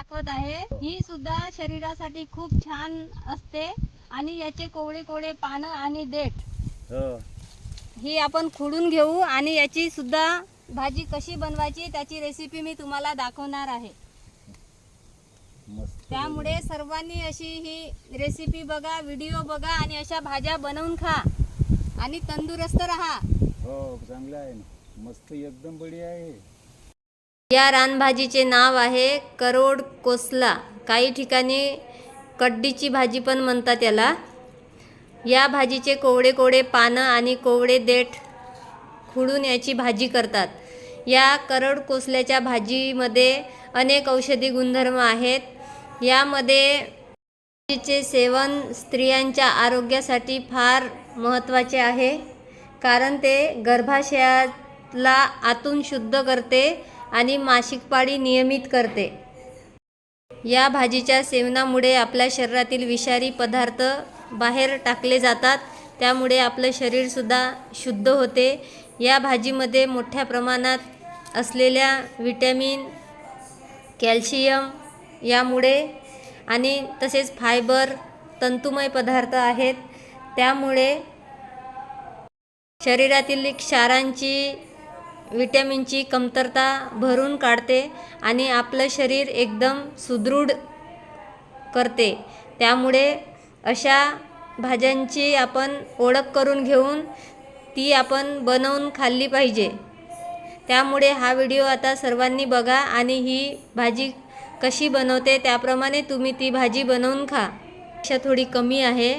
दाखवत आहे. ही सुद्धा शरीरासाठी खूप छान असते आणि याचे कोवळे कोवळे पानं आणि देठ. हो. ही आपण खुडून घेऊ आणि याची सुद्धा भाजी कशी बनवायची त्याची रेसिपी मी तुम्हाला दाखवणार आहे. त्यामुळे सर्वांनी अशी ही रेसिपी बघा व्हिडिओ बघा आणि अशा भाज्या बनवून खा. आणि तंदुरुस्त राहा. हो चांगलं आहे मस्त एकदम बढिया आहे. या रानभाजीचे नाव आहे करोड कोसला. काही ठिकाणी कड्डीची भाजी पण म्हणतात याला या भाजीचे कोवडे कोवळे पानं आणि कोवडे देठ खुडून याची भाजी करतात. या करड कोसल्याच्या भाजीमध्ये अनेक औषधी गुणधर्म आहेत. यामध्ये भाजीचे सेवन स्त्रियांच्या आरोग्यासाठी फार महत्त्वाचे आहे. कारण ते गर्भाशयाला आतून शुद्ध करते आणि मासिक पाळी नियमित करते. या भाजीच्या सेवनामुळे आपल्या शरीरातील विषारी पदार्थ बाहेर टाकले जातात. त्यामुळे आपलं शरीरसुद्धा शुद्ध होते. या भाजीमध्ये मोठ्या प्रमाणात असलेल्या विटॅमिन कॅल्शियम यामुळे आणि तसेच फायबर तंतुमय पदार्थ आहेत. त्यामुळे शरीरातील क्षारांची विटॅमिनची कमतरता भरून काढते आणि आपलं शरीर एकदम सुदृढ करते. त्यामुळे अशा भाज्यांची आपण ओळख करून घेऊन ती आपण बनवून खाल्ली पाहिजे. त्यामुळे हा व्हिडिओ आता सर्वांनी बघा आणि ही भाजी कशी बनवते त्याप्रमाणे तुम्ही ती भाजी बनवून खा. पेक्षा थोडी कमी आहे.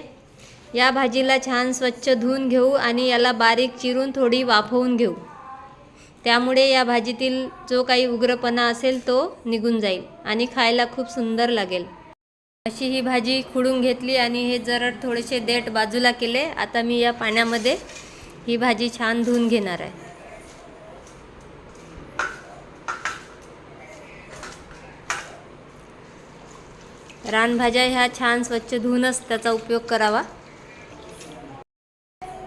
या भाजीला छान स्वच्छ धुवून घेऊ आणि याला बारीक चिरून थोडी वाफवून घेऊ. त्यामुळे या भाजीतील जो काही उग्रपणा असेल तो निघून जाईल आणि खायला खूप सुंदर लागेल. अशी ही भाजी खुडून घेतली आणि हे जर थोडेसे देठ बाजूला केले आता मी या पाण्यामध्ये ही भाजी छान धुवून घेणार आहे. रानभाज्या ह्या छान स्वच्छ धुवूनच त्याचा उपयोग करावा.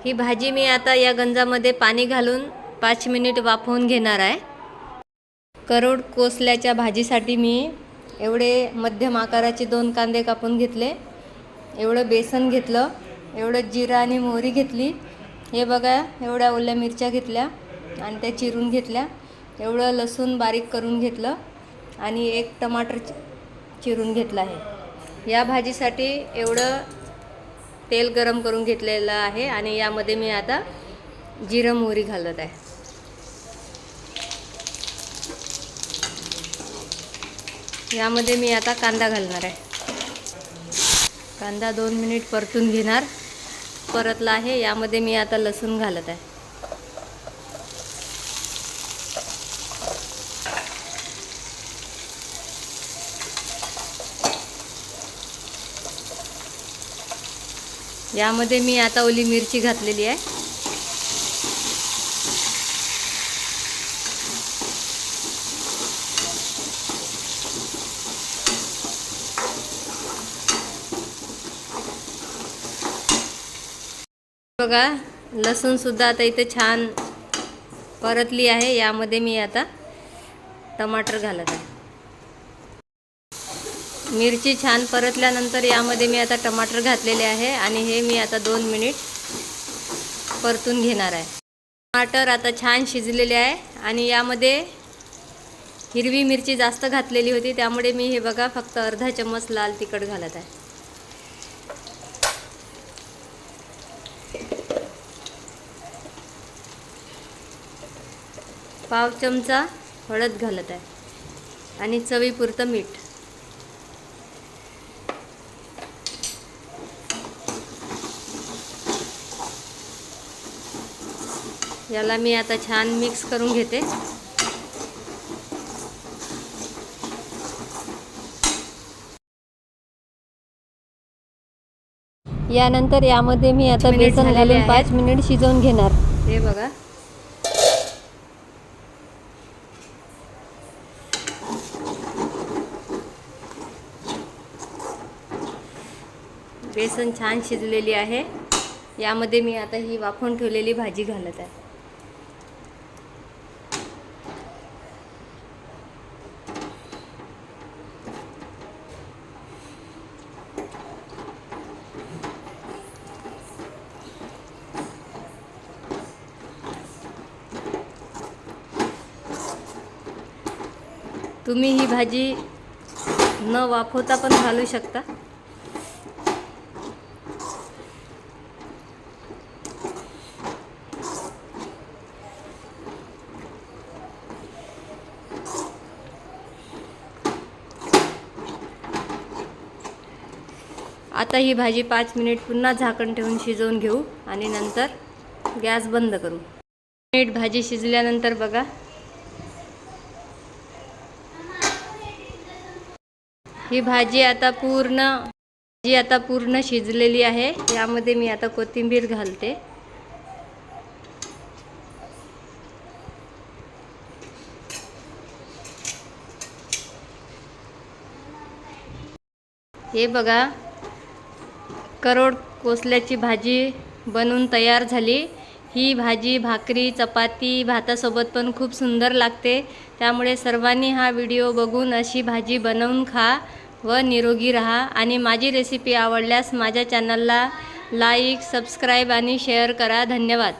ही भाजी मी आता या गंजामध्ये पाणी घालून पाच मिनिट वाफवून घेणार आहे. करोड कोसल्याच्या भाजीसाठी मी एवढे मध्यम आकाराचे दोन कांदे कापून घेतले. एवढं बेसन घेतलं एवढं जिरा आणि मोहरी घेतली. हे बघा एवढ्या ओल्या मिरच्या घेतल्या आणि त्या चिरून घेतल्या. एवढं लसूण बारीक करून घेतलं आणि एक टमाटर चिरून घेतलं आहे. या भाजीसाठी एवढं तेल गरम करून घेतलेलं आहे आणि यामध्ये मी आता जिरं मोहरी घालत आहे. यामध्ये मी आता कांदा घालणार आहे. कांदा दोन मिनिट परतून घेणार. परतला आहे. यामध्ये मी आता लसूण घालत आहे. यामध्ये मी आता ओली मिरची घातलेली आहे. बघा लसूणसुद्धा आता इथे छान परतली आहे. यामध्ये मी आता टमाटर घालत आहे. मिरची छान परतल्यानंतर यामध्ये मी आता टमाटर घातलेले आहे आणि हे मी आता दोन मिनिट परतून घेणार आहे. टमाटर आता छान शिजलेले आहे आणि यामध्ये हिरवी मिरची जास्त घातलेली होती. त्यामुळे मी हे बघा फक्त अर्धा चम्मच लाल तिखट घालत आहे. पाव चमचा हळद घालत आहे. आणि चवीपुरतं मीठ. याला मी आता छान मिक्स करून घेते. यानंतर यामध्ये मी आता बेसन झालेले घालून पाच मिनिट शिजवून घेणार. हे बघा. बेसन छान शिजलेली आहे. यामध्ये मी आता ही वाफून ठेवलेली भाजी घालत आहे. तुम्ही ही भाजी न वाफवता पण घालू शकता. आता ही भाजी पाच मिनिट पुन्हा झाकण ठेवून शिजवून घेऊ आणि नंतर गॅस बंद करू. मिनिट भाजी शिजल्यानंतर बघा. ही भाजी आता पूर्ण भाजी आता पूर्ण शिजलेली आहे. यामध्ये मी आता कोथिंबीर घालते. हे बघा. करोड कोसल्याची भाजी बनवून तयार झाली. ही भाजी भाकरी चपाती भातासोबत पण खूप सुंदर लागते. त्यामुळे सर्वांनी हा व्हिडिओ बघून अशी भाजी बनवून खा व निरोगी राहा. आणि माझी रेसिपी आवडल्यास माझ्या चॅनलला लाईक सबस्क्राईब आणि शेअर करा. धन्यवाद.